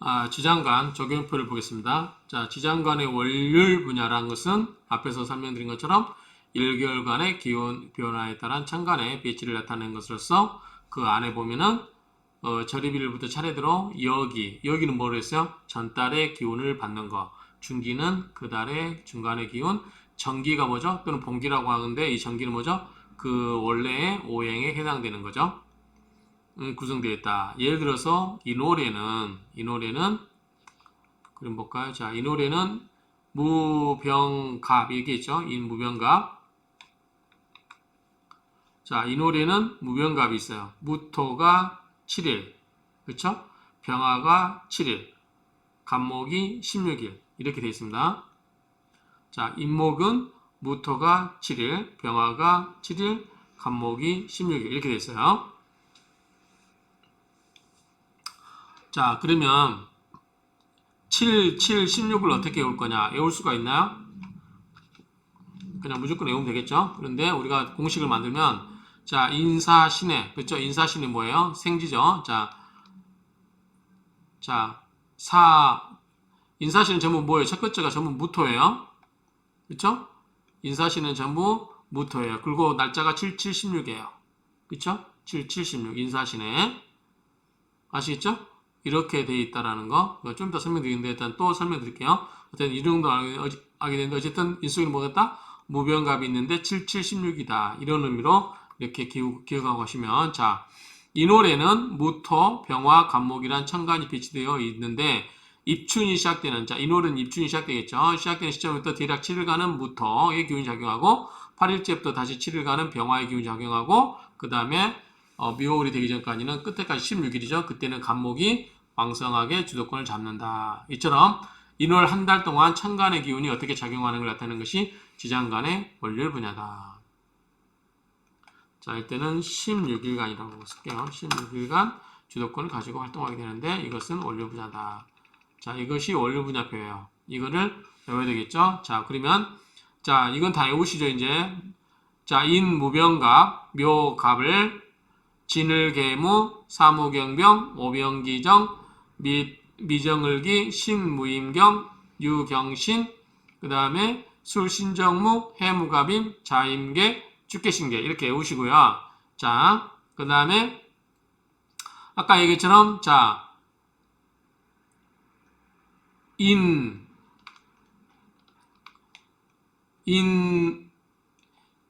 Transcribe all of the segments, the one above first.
아, 지장간 적용표를 보겠습니다. 자, 지장간의 월율 분야라는 것은 앞에서 설명드린 것처럼 1개월간의 기온 변화에 따른 천간의 배치를 나타내는 것으로서 그 안에 보면은 어, 절입일부터 차례대로 여기, 여기는 뭐로 했어요? 전달의 기운을 받는 거. 중기는 그 달의 중간의 기운. 정기가 뭐죠? 또는 봉기라고 하는데 이 정기는 뭐죠? 그 원래의 오행에 해당되는 거죠. 음, 구성되어 있다. 예를 들어서 이 노래는 이 노래는 그럼 볼까요? 자, 이 노래는 무병갑 이게 있죠? 이 무병갑. 자, 이 노래는 무병갑이 있어요. 무토가 7일. 그렇죠? 병화가 7일. 간목이 16일. 이렇게 되어 있습니다. 자, 인목은 무토가 7일, 병화가 7일, 간목이 16일. 이렇게 되어 있어요. 자, 그러면 7, 7, 16을 어떻게 외울 거냐? 외울 수가 있나요? 그냥 무조건 외우면 되겠죠? 그런데 우리가 공식을 만들면 자, 인사신해. 그렇죠? 인사신이 뭐예요? 생지죠? 자, 자, 사, 인사신은 전부 뭐예요? 첫 글자가 전부 무토예요. 그렇죠? 인사신은 전부 무토예요. 그리고 날짜가 7, 7, 16이에요. 그렇죠? 7, 7, 16 인사신해. 아시겠죠? 이렇게 돼 있다라는 거. 좀더 설명드리는데 일단 또 설명드릴게요. 어쨌든 이 정도 알게, 알게 되는데 어쨌든 인수기는 뭐겠다? 무병갑이 있는데 7, 7, 16이다. 이런 의미로 이렇게 기억, 기억하고 가시면 자, 이 노래는 무토, 병화, 간목이란 천간이 배치되어 있는데 입춘이 시작되는 자, 이 노래는 입춘이 시작되겠죠. 시작되는 시점부터 대략 7일간은 무토의 기운이 작용하고 8일째부터 다시 7일간은 병화의 기운이 작용하고 그 다음에 어, 묘월이 되기 전까지는 끝에까지 16일이죠. 그때는 간목이 왕성하게 주도권을 잡는다. 이처럼 인월 한 달 동안 천간의 기운이 어떻게 작용하는 걸 나타내는 것이 지장간의 원률 분야다. 자, 이때는 16일간이라고 쓸게요. 16일간 주도권을 가지고 활동하게 되는데 이것은 원률 분야다. 자, 이것이 원률 분야표예요. 이거를 외워야 되겠죠? 자, 그러면 자, 이건 다 외우시죠, 이제. 자, 인 무병갑, 묘갑을 진을계무, 사무경병, 오병기정, 미, 미정을기, 신무임경, 유경신, 그 다음에 술신정무, 해무갑임, 자임계, 죽계신계 이렇게 외우시고요. 자, 그 다음에 아까 얘기처럼 자, 인, 인,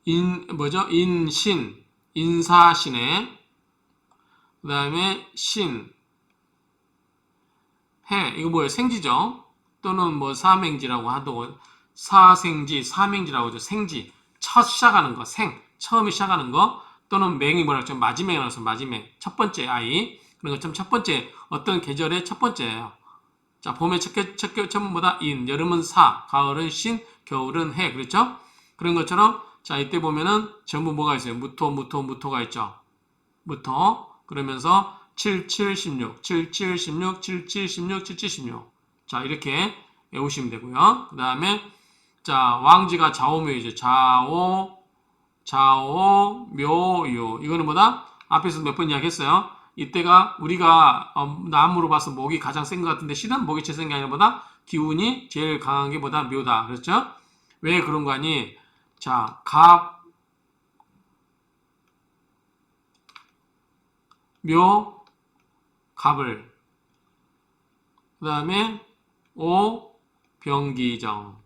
인, 뭐죠? 인신, 인사신에, 그 다음에 신, 해, 이거 뭐예요? 생지죠? 또는 뭐 사맹지라고 하도 사생지, 사맹지라고 하죠. 생지, 첫 시작하는 거, 생, 처음에 시작하는 거, 또는 맹이 뭐라 그러죠? 마지맹이라고 해서 마지맹, 첫 번째 아이. 그런 것처럼 첫 번째, 어떤 계절의 첫 번째예요. 자, 봄의 첫, 개, 첫, 개, 첫번보다 인, 여름은 사, 가을은 신, 겨울은 해. 그렇죠? 그런 것처럼, 자, 이때 보면은 전부 뭐가 있어요? 무토, 무토, 무토가 있죠? 무토. 그러면서 7, 7, 16, 7, 7, 16, 7, 7, 16, 7, 7, 16. 자, 이렇게 외우시면 되고요. 그 다음에, 자, 왕지가 좌오묘이죠. 좌오, 좌오, 묘유. 이거는 뭐다? 앞에서 몇 번 이야기했어요. 이때가 우리가 어, 나무로 봐서 목이 가장 센 것 같은데 실은 목이 제일 센 게 아니라 보다 기운이 제일 강한 게 보다 묘다. 그렇죠? 왜 그런 거 아니? 자, 갑, 묘, 갑을. 그 다음에 오, 병기정.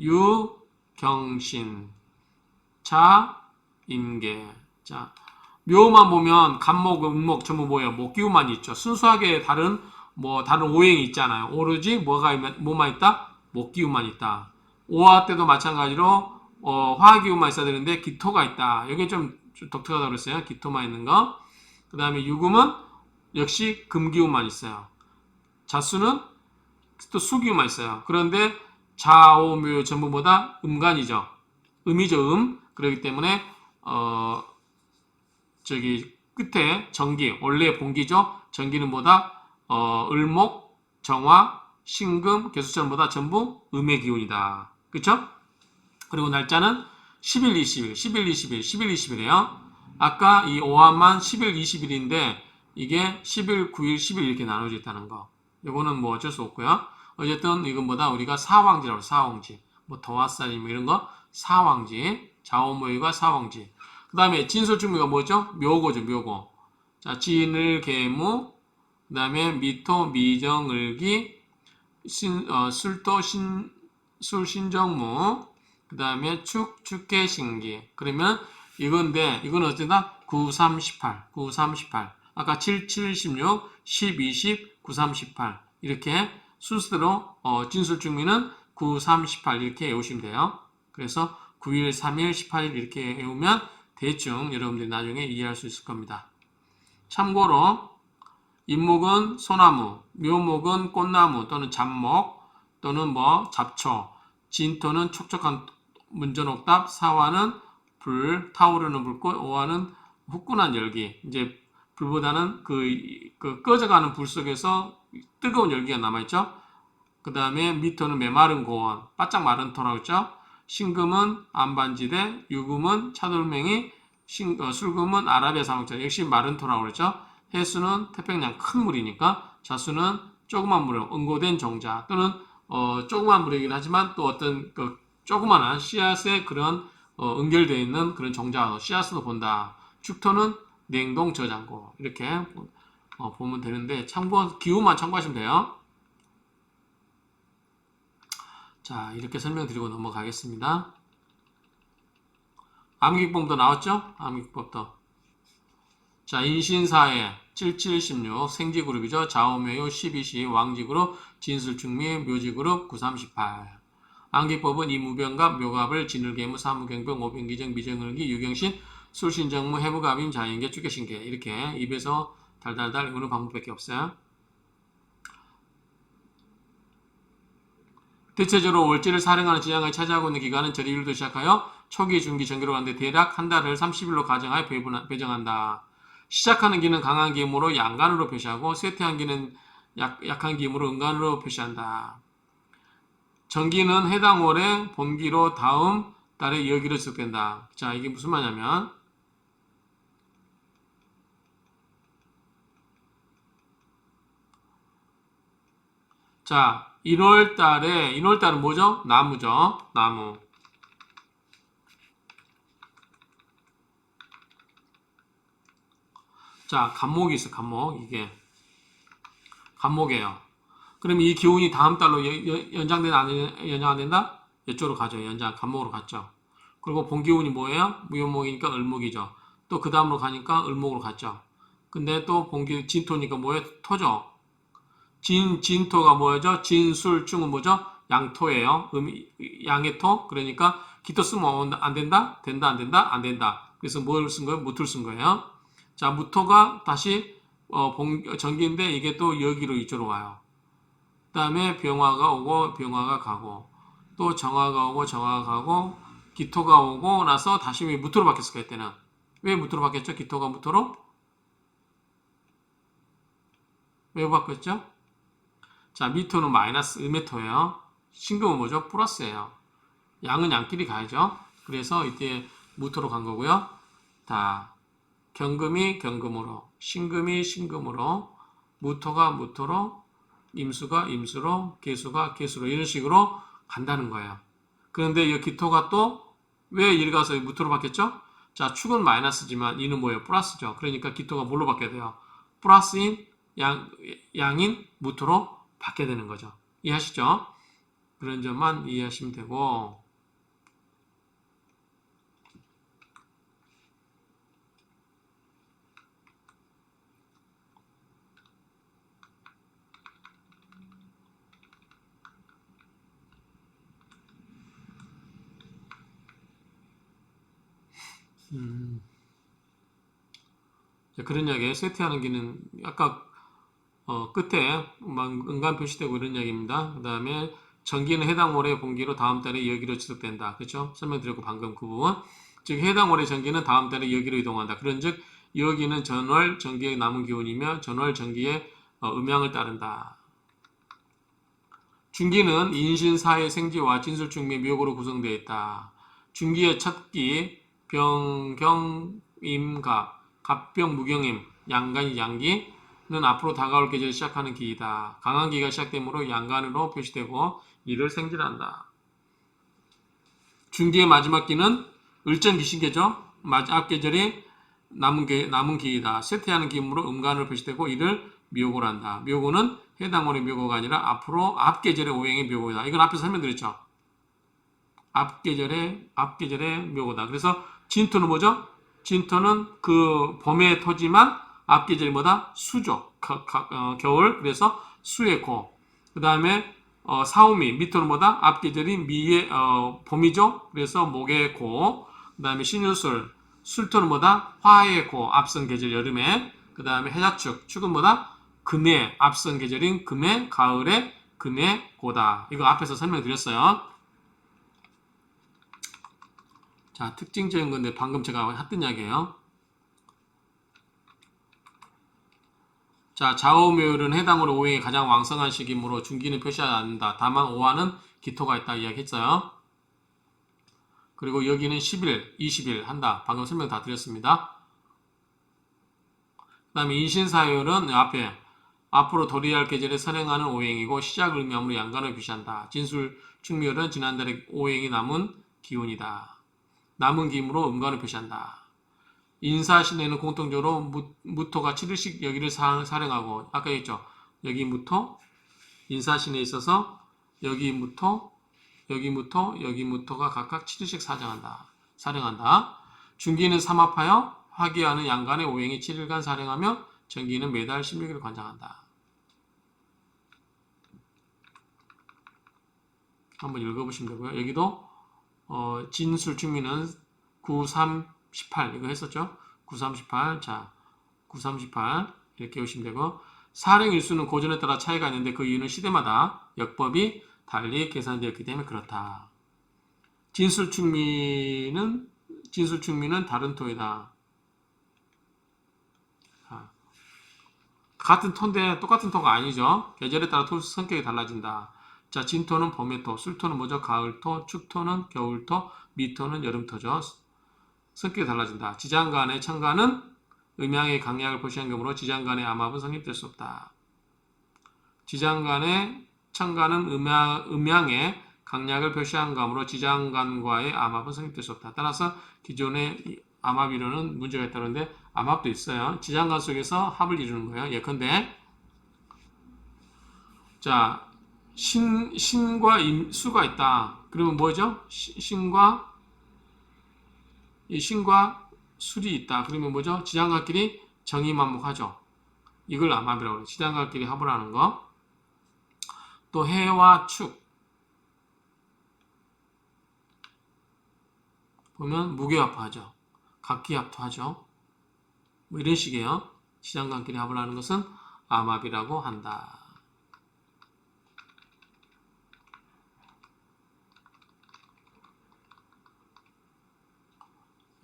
유, 경신. 자, 임계. 자, 묘만 보면 간목, 음목 전부 뭐예요? 목기운만 있죠. 순수하게 다른 뭐 다른 오행이 있잖아요. 오로지 뭐가 있- 뭐만 있다? 목기운만 있다. 오화 때도 마찬가지로 어, 화기운만 있어야 되는데 기토가 있다. 여기 좀, 좀 독특하다고 그랬어요. 기토만 있는 거. 그 다음에 유금은 역시 금기운만 있어요. 자수는 또 수기운만 있어요. 그런데 좌오묘 전부보다 음간이죠. 음이죠, 음. 그렇기 때문에 어 저기 끝에 정기 원래 본기죠. 정기는 뭐다? 어 을목, 정화, 신금, 개수천보다 전부 음의 기운이다. 그렇죠? 그리고 날짜는 10일, 20일, 10일, 20일, 10일, 20일이에요. 아까 이 오화만 10일, 20일인데 이게 10일, 9일, 10일 이렇게 나눠져 있다는 거. 이거는 뭐 어쩔 수 없고요. 어쨌든 이건보다 우리가 사왕지라고. 사왕지. 뭐 도화살이 뭐 이런 거 사왕지. 자오모이가 사왕지. 그 다음에 진술중미가 뭐죠? 묘고죠, 묘고. 자, 진을 계무, 그 다음에 미토, 미정을기, 신, 어, 술도, 신, 술, 신정무, 그 다음에 축, 축계, 신기. 그러면 이건데, 이건 어쩌다? 9, 3, 18. 9, 3, 18. 아까 7, 7, 16, 10, 20, 9, 3, 18. 이렇게 순서대로, 어, 진술중미는 9, 3, 18 이렇게 외우시면 돼요. 그래서 9일, 3일, 18일 이렇게 외우면 대충 여러분들이 나중에 이해할 수 있을 겁니다. 참고로 인목은 소나무, 묘목은 꽃나무 또는 잡목 또는 뭐 잡초, 진토는 촉촉한 문전옥답, 사화는 불, 타오르는 불꽃, 오화는 후끈한 열기. 이제 불보다는 그, 그 꺼져가는 불 속에서 뜨거운 열기가 남아있죠. 그 다음에 미토는 메마른 고원, 바짝 마른 토라고 했죠. 신금은 안반지대, 유금은 차돌맹이, 신, 어, 술금은 아라비아 사막자, 역시 마른 토라고 그랬죠. 해수는 태평양 큰 물이니까, 자수는 조그만 물에 응고된 종자 또는 어, 조그만 물이긴 하지만 또 어떤 그 조그만한 씨앗에 그런 어, 응결되어 있는 그런 종자 씨앗으로 본다. 축토는 냉동 저장고 이렇게 어, 보면 되는데 참고 기후만 참고하시면 돼요. 자 이렇게 설명드리고 넘어가겠습니다. 암기법도 나왔죠? 암기법도. 자 인신사회 7716 생지그룹이죠. 좌우묘요 12시 왕지그룹 진술충미 묘지그룹 9318 암기법은 이 무병갑 묘갑을 진을계무 사무경병 오병기정 미정을기 유경신 술신정무 해부갑임 자연계 축계신계 이렇게 입에서 달달달 외우는 방법밖에 없어요. 대체적으로 월지를 사령하는 지장을 차지하고 있는 기간은 절일부터 시작하여 초기, 중기, 정기로 가는데 대략 한 달을 30일로 가정하여 배정한다. 시작하는 기는 강한 기음으로 양간으로 표시하고 쇠퇴한 기는 약, 약한 기음으로 음간으로 표시한다. 정기는 해당 월의 본기로 다음 달에 여기로 지속된다. 자, 이게 무슨 말이냐면 자, 1월 달에 1월 달은 뭐죠? 나무죠. 나무. 자, 간목이 있어. 간목. 이게 간목이에요. 그럼 이 기운이 다음 달로 연장되나 안 연- 연장 안 된다? 이쪽으로 가죠. 연장 간목으로 갔죠. 그리고 본기운이 뭐예요? 무연목이니까 을목이죠. 또 그 다음으로 가니까 을목으로 갔죠. 근데 또 본기 진토니까 뭐예요? 토죠. 진 진토가 뭐죠? 진술중은 뭐죠? 양토예요. 음, 양의 토. 그러니까 기토 쓰면 안 된다? 된다 안 된다? 안 된다. 그래서 뭘 쓴 거예요? 무토를 쓴 거예요. 자, 무토가 다시 어, 봉- 전기인데 이게 또 여기로 이쪽으로 와요. 그다음에 병화가 오고 병화가 가고 또 정화가 오고 정화가 가고 기토가 오고 나서 다시 왜 무토로 바뀌었을까 이때는 왜 무토로 바뀌었죠? 기토가 무토로 왜 바뀌었죠? 자 미토는 마이너스 1m예요. 신금은 뭐죠? 플러스예요. 양은 양끼리 가야죠. 그래서 이때 무토로 간 거고요. 다 경금이 경금으로 신금이 신금으로 무토가 무토로 임수가 임수로, 개수가 개수로 이런 식으로 간다는 거예요. 그런데 이 기토가 또왜 이리 가서 무토로 바뀌었죠? 자, 축은 마이너스지만 이는 뭐예요? 플러스죠. 그러니까 기토가 뭘로 바뀌어야 돼요? 플러스인 양, 양인 무토로 바뀌어야 되는 거죠. 이해하시죠? 그런 점만 이해하시면 되고 음, 그런 이야기에 세트하는 기는 아까 어, 끝에 막 은간 표시되고 이런 이야기입니다. 그 다음에 전기는 해당 월의 본기로 다음 달에 여기로 지속된다. 그렇죠? 설명드렸고 방금 그 부분. 즉 해당 월의 전기는 다음 달에 여기로 이동한다. 그런즉 여기는 전월 전기의 남은 기운이며 전월 전기의 어, 음양을 따른다. 중기는 인신 사회 생지와 진술 중미 묘고로 구성되어 있다. 중기의 첫기 병경 임갑 갑병 무경임 양간이 양기 앞으로 다가올 계절을 시작하는 기이다. 강한 기가 시작되므로 양간으로 표시되고 이를 생질한다. 중기의 마지막 기는 을전 기신계죠. 앞 계절이 남은 기, 남은 기이다. 쇠퇴하는 기음으로 음간을 표시되고 이를 묘고를 한다. 묘고는 해당 월의 묘고가 아니라 앞으로 앞 계절의 오행의 묘고다. 이건 앞에서 설명드렸죠. 앞 계절의 앞 계절의 묘고다. 그래서 진토는 뭐죠? 진토는 그 봄의 토지만 앞 계절이 뭐다? 수죠. 가- 가- 어, 겨울 그래서 수의 고. 그 다음에 어, 사오미 미토는 뭐다? 앞 계절이 미의 어, 봄이죠. 그래서 목의 고. 그 다음에 신유술 술토는 뭐다? 화의 고. 앞선 계절 여름에. 그 다음에 해자축 축은 뭐다? 금의 앞선 계절인 금의 가을에 금의 고다. 이거 앞에서 설명드렸어요. 자, 특징적인 건데 방금 제가 했던 이야기예요. 자, 좌우묘율은 해당으로 오행이 가장 왕성한 시기므로 중기는 표시하지 않는다. 다만 오화는 기토가 있다 이야기했어요. 그리고 여기는 10일, 20일 한다. 방금 설명 다 드렸습니다. 그 다음에 인신사율은 앞에 앞으로 도리할 계절에 선행하는 오행이고 시작을 의미하므로 양간을 표시한다. 진술 충묘율은 지난달에 오행이 남은 기운이다. 남은 기임으로 음간을 표시한다. 인사신에는 공통적으로 무, 무토가 7일씩 여기를 사, 사령하고 아까 했죠. 여기 무토 인사신에 있어서 여기 무토 여기 무토 여기 무토가 각각 7일씩 사정한다. 사령한다. 중기는 삼합하여 화기하는 양간의 오행이 7일간 사령하며 정기는 매달 16일 관장한다. 한번 읽어보시면 되고요. 여기도 어, 진술 중미는 9, 3, 18 이거 했었죠? 9, 3, 18 자, 9, 3, 18 이렇게 오시면 되고 사령 일수는 고전에 따라 차이가 있는데 그 이유는 시대마다 역법이 달리 계산되었기 때문에 그렇다. 진술 충미는 진술 충미는 다른 토이다. 자, 같은 토인데 똑같은 토가 아니죠. 계절에 따라 토 성격이 달라진다. 자, 진토는 봄의 토, 술토는 뭐죠? 가을 토, 축토는 겨울 토, 미토는 여름 토죠. 성격이 달라진다. 지장간의 창간은 음양의 강약을 표시한 경우로 지장간의 암압은 성립될 수 없다. 지장간의 창간은 음양, 음양의 강약을 표시한 감으로 지장간과의 암압은 성립될 수 없다. 따라서 기존의 이 암압 이론은 문제가 있다는데 암압도 있어요. 지장간 속에서 합을 이루는 거예요. 예컨대 자 신, 신과 임, 수가 있다. 그러면 뭐죠? 시- 신과 이 신과 술이 있다. 그러면 뭐죠? 지장간끼리 정의만목하죠. 이걸 암합이라고 해요. 지장간끼리 합을 하는 거. 또 해와 축. 보면 무게합하죠. 각기합도 하죠. 뭐 이런 식이에요. 지장간끼리 합을 하는 것은 암합이라고 한다.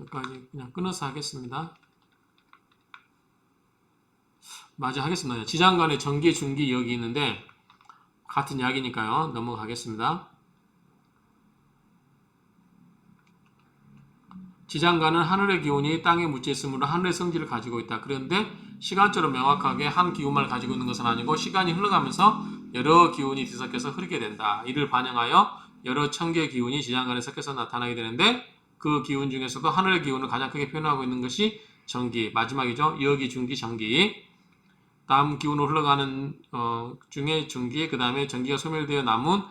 여기까지 그냥 끊어서 하겠습니다. 마저 하겠습니다. 지장간의 전기, 중기 여기 있는데 같은 이야기니까요. 넘어가겠습니다. 지장간은 하늘의 기운이 땅에 묻혀 있으므로 하늘의 성질을 가지고 있다. 그런데 시간적으로 명확하게 한 기운만 가지고 있는 것은 아니고 시간이 흘러가면서 여러 기운이 뒤섞여서 흐르게 된다. 이를 반영하여 여러 천개의 기운이 지장간에 섞여서 나타나게 되는데 그 기운 중에서도 하늘의 기운을 가장 크게 표현하고 있는 것이 전기 마지막이죠. 여기 중기 전기 다음 기운으로 흘러가는 어, 중에 중기 그 다음에 전기가 소멸되어 남은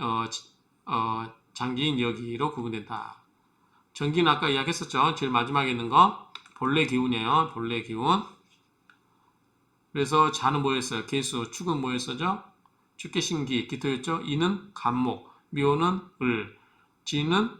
어, 지- 어, 장기인 여기로 구분된다. 전기는 아까 이야기했었죠. 제일 마지막에 있는 거 본래 기운이에요. 본래 기운. 그래서 자는 뭐였어요? 개수, 축은 뭐였었죠? 축계신기, 기토였죠. 이는 간목, 묘는 을, 지는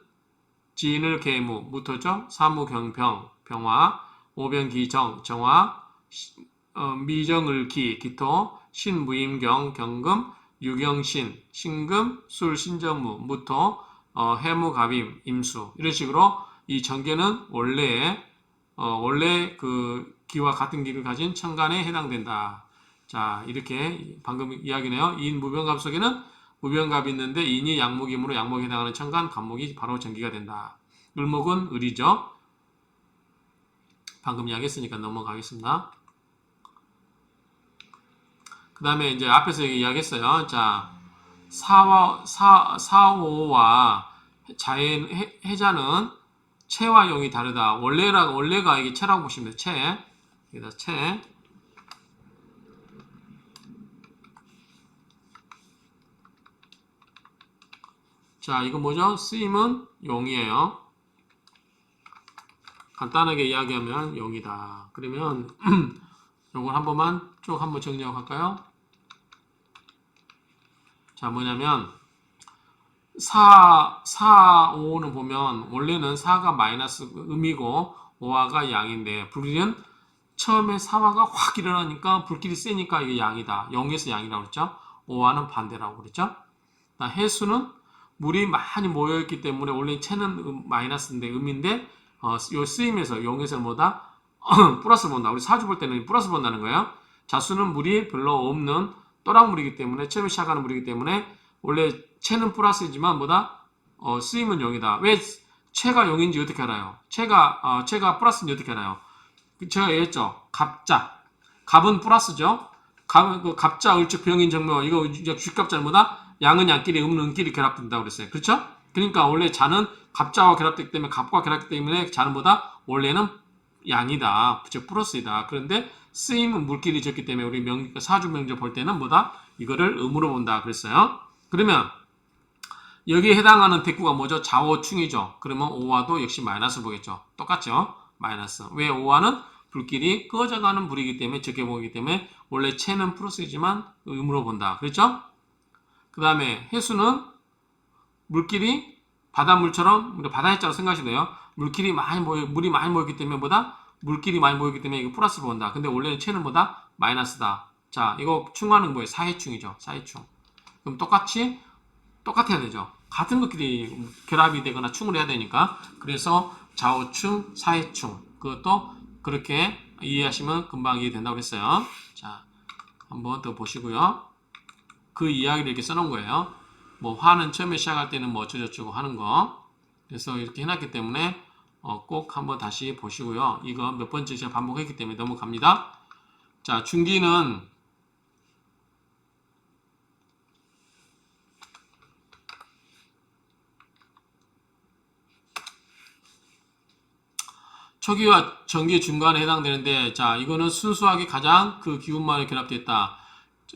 지인을 계무, 무토죠. 사무경병, 병화, 오병기정, 정화, 시- 어, 미정을기, 기토, 신무임경, 경금, 유경신, 신금, 술, 신정무, 무토, 어, 해무갑임, 임수 이런 식으로 이 전개는 원래 어, 원래 그 기와 같은 기를 가진 천간에 해당된다. 자 이렇게 방금 이야기네요. 인 무병갑 속에는 무병갑이 있는데 인이 양목이므로 양목에 해당하는 천간, 간목이 바로 전기가 된다. 을목은 을이죠. 방금 이야기했으니까 넘어가겠습니다. 그 다음에 이제 앞에서 이야기했어요. 자, 사와, 사, 사오와 자연, 해, 해자는 체와 용이 다르다. 원래라, 원래가 이게 체라고 보시면 돼요. 체. 여기다 체. 자, 이거 뭐죠? 쓰임은 용이에요. 간단하게 이야기하면 용이다. 그러면 요걸 한 번만 쭉 한번 정리하고 갈까요? 자, 뭐냐면 4, 4, 5는 보면 원래는 4가 마이너스 음이고 5화가 양인데 불길은 처음에 4화가 확 일어나니까 불길이 세니까 이게 양이다. 0에서 양이라고 그랬죠? 5화는 반대라고 그랬죠? 나 해수는 물이 많이 모여있기 때문에 원래 체는 음, 마이너스인데 음인데 어, 요 쓰임에서 0에서 뭐다? 플러스 본다. 우리 사주 볼 때는 플러스 본다는 거예요. 자수는 물이 별로 없는 또랑물이기 때문에 처음에 시작하는 물이기 때문에 원래 체는 플러스이지만 뭐다? 어, 쓰임은 0이다. 왜 체가 0인지 어떻게 알아요? 체가 어, 체가 플러스인지 어떻게 알아요? 그 제가 얘기했죠. 갑자. 갑은 플러스죠. 갑, 그 갑자, 을축, 병인, 정묘 이거 주갑자는 뭐다? 양은 양끼리, 음은 음끼리 결합된다고 그랬어요. 그렇죠? 그러니까 원래 자는 갑자와 결합되기 때문에 갑과 결합되기 때문에 자는 보다 원래는 양이다. 즉 플러스이다. 그런데 쓰임은 물끼리 졌기 때문에 우리 명, 사주 명제 볼 때는 뭐다? 이거를 음으로 본다 그랬어요. 그러면 여기에 해당하는 대구가 뭐죠? 좌오충이죠. 그러면 오화도 역시 마이너스 보겠죠. 똑같죠? 마이너스. 왜 오화는 불길이 꺼져가는 불이기 때문에 적게 보이기 때문에 원래 체는 플러스이지만 음으로 본다. 그렇죠? 그 다음에 해수는 물길이 바닷물처럼 우리 바다 해자로 생각하시면 돼요. 물길이 많이 모여 물이 많이 모였기 때문에 뭐다? 물길이 많이 모였기 때문에 이거 플러스로 본다. 근데 원래는 체는 뭐다? 마이너스다. 자, 이거 충하는 뭐예요? 사해충이죠. 사해충. 그럼 똑같이 똑같아야 되죠. 같은 것끼리 결합이 되거나 충을 해야 되니까 그래서 좌우충, 사해충 그것도 그렇게 이해하시면 금방 이해된다고 했어요. 자, 한번 더 보시고요. 그 이야기를 이렇게 써놓은 거예요. 뭐 화는 처음에 시작할 때는 뭐 어쩌고저쩌고 하는 거. 그래서 이렇게 해놨기 때문에 어, 꼭 한번 다시 보시고요. 이거 몇 번째 제가 반복했기 때문에 넘어갑니다. 자, 중기는 초기와 전기 중간에 해당되는데 자 이거는 순수하게 가장 그 기운만에 결합됐다.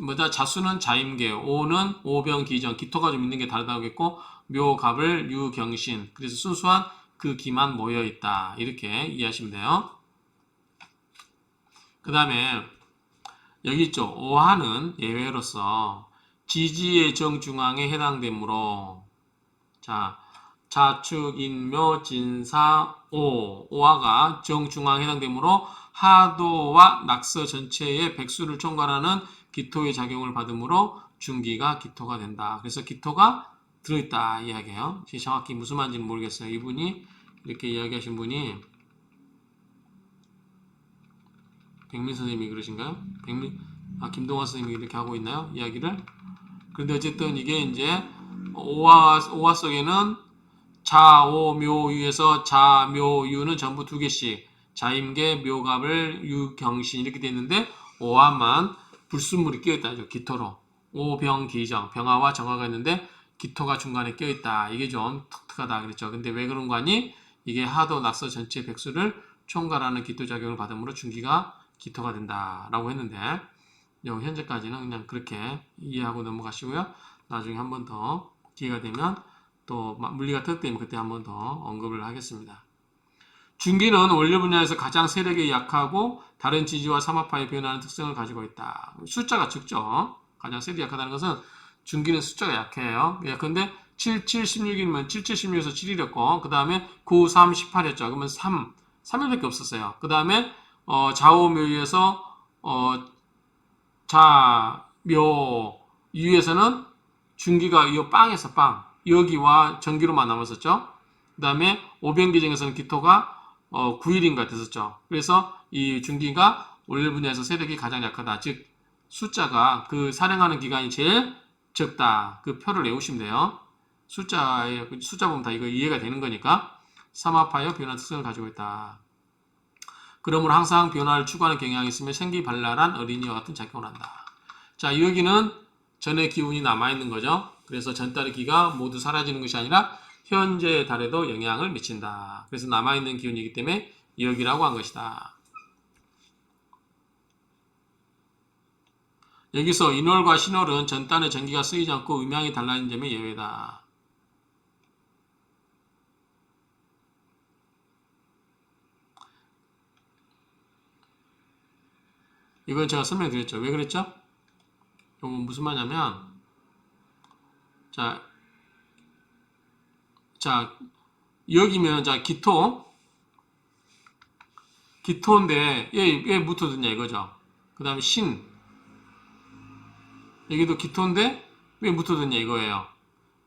뭐다 자수는 자임계, 오는 오병 기정, 기토가 좀 있는 게 다르다고 했고 묘갑을 유경신. 그래서 순수한 그 기만 모여 있다. 이렇게 이해하시면 돼요. 그 다음에 여기 있죠. 오하는 예외로서 지지의 정중앙에 해당되므로 자 자축, 인묘, 진사, 오, 오화가 정중앙에 해당되므로 하도와 낙서 전체의 백수를 총괄하는 기토의 작용을 받으므로 중기가 기토가 된다. 그래서 기토가 들어있다 이야기해요. 정확히 무슨 말인지는 모르겠어요. 이분이 이렇게 이야기하신 분이 백민 선생님이 그러신가요? 백민 아 김동환 선생님이 이렇게 하고 있나요? 이야기를? 그런데 어쨌든 이게 이제 오화 오화 속에는 자오묘유에서 자묘유는 전부 두 개씩 자임계 묘갑을 유경신 이렇게 돼 있는데 오화만 불순물이 끼어있다죠 기토로. 오병기정. 병화와 정화가 있는데 기토가 중간에 끼어있다. 이게 좀 독특하다 그랬죠. 근데 왜 그런 거 아니? 이게 하도 낙서 전체 백수를 총괄하는 기토 작용을 받음으로 중기가 기토가 된다라고 했는데 여기 현재까지는 그냥 그렇게 이해하고 넘어가시고요. 나중에 한 번 더 기회가 되면 또 물리가 특되면 그때 한 번 더 언급을 하겠습니다. 중기는 원료 분야에서 가장 세력이 약하고 다른 지지와 삼합파에 변하는 특성을 가지고 있다. 숫자가 적죠. 가장 세력이 약하다는 것은 중기는 숫자가 약해요. 근데 7, 7, 16이면 7, 7, 16에서 7이랬고 그 다음에 9, 3, 18이었죠. 그러면 3, 3일밖에 없었어요. 그 다음에 어, 좌우묘유에서 어, 자 묘 유에서는 중기가 이 빵에서 빵 여기와 전기로만 남았었죠. 그 다음에 오병기정에서는 기토가 어, 9일인가 됐었죠. 그래서 이 중기가 원래 분야에서 세력이 가장 약하다. 즉 숫자가 그 사령하는 기간이 제일 적다. 그 표를 외우시면 돼요. 숫자에 숫자 보면 다 이거 이해가 되는 거니까 삼합하여 변화 특성을 가지고 있다. 그러므로 항상 변화를 추구하는 경향이 있으며 생기발랄한 어린이와 같은 작용을 한다. 자, 여기는 전의 기운이 남아있는 거죠. 그래서 전달의 기가 모두 사라지는 것이 아니라 현재 달에도 영향을 미친다. 그래서 남아있는 기운이기 때문에 여기라고 한 것이다. 여기서 인월과 신월은 전단의 전기가 쓰이지 않고 음향이 달라진 점이 예외다. 이건 제가 설명드렸죠. 왜 그랬죠? 이건 무슨 말이냐면, 자, 자, 여기면, 자, 기토. 기토인데, 얘, 얘 묻어드냐, 이거죠. 그 다음에 신. 여기도 기토인데, 왜 묻어드냐, 이거예요.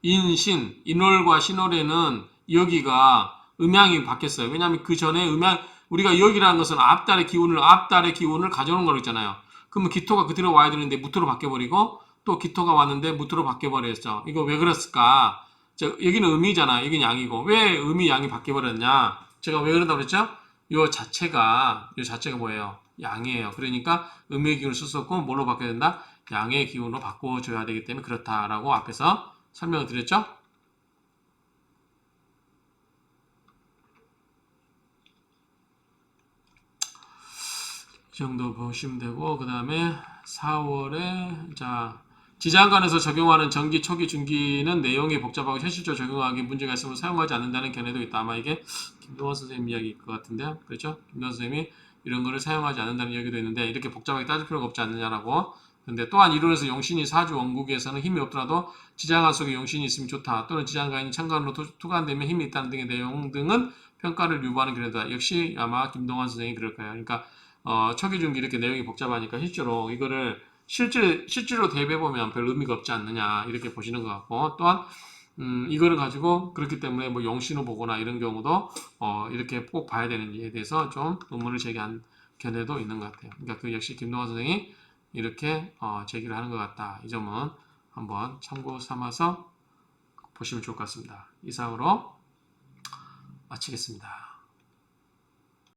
인신, 인월과 신월에는 여기가 음양이 바뀌었어요. 왜냐하면 그 전에 음양, 우리가 여기라는 것은 앞달의 기운을, 앞달의 기운을 가져오는 거로 있잖아요. 그러면 기토가 그대로 와야 되는데 무토로 바뀌어버리고 또 기토가 왔는데 무토로 바뀌어버렸죠. 이거 왜 그랬을까? 저, 여기는 음이잖아. 여기는 양이고. 왜 음이 양이 바뀌어버렸냐? 제가 왜 그런다고 그랬죠? 요 자체가, 요 자체가 뭐예요? 양이에요. 그러니까 음의 기운을 썼었고 뭘로 바뀌어야 된다? 양의 기운으로 바꿔줘야 되기 때문에 그렇다라고 앞에서 설명을 드렸죠? 이 정도 보시면 되고 그 다음에 4월에 자 지장간에서 적용하는 전기, 초기, 중기는 내용이 복잡하고 현실적으로 적용하기 문제가 있으면 사용하지 않는다는 견해도 있다. 아마 이게 김동원 선생님 이야기일 것 같은데요. 그렇죠? 김동원 선생님이 이런 거를 사용하지 않는다는 이야기도 있는데 이렇게 복잡하게 따질 필요가 없지 않느냐라고. 근데 또한 이론에서 용신이 사주 원국에서는 힘이 없더라도 지장간 속에 용신이 있으면 좋다. 또는 지장간이 천간으로 투- 투간되면 힘이 있다는 등의 내용 등은 평가를 유보하는 견해다. 역시 아마 김동완 선생이 그럴 거예요. 그러니까 어, 초기 중기 이렇게 내용이 복잡하니까 실제로 이거를 실제 실제로 대비해 보면 별 의미가 없지 않느냐 이렇게 보시는 것 같고 또한 음, 이거를 가지고 그렇기 때문에 뭐 용신을 보거나 이런 경우도 어, 이렇게 꼭 봐야 되는지에 대해서 좀 의문을 제기한 견해도 있는 것 같아요. 그러니까 그 역시 김동완 선생이 이렇게 어, 제기를 하는 것 같다. 이 점은 한번 참고 삼아서 보시면 좋을 것 같습니다. 이상으로 마치겠습니다.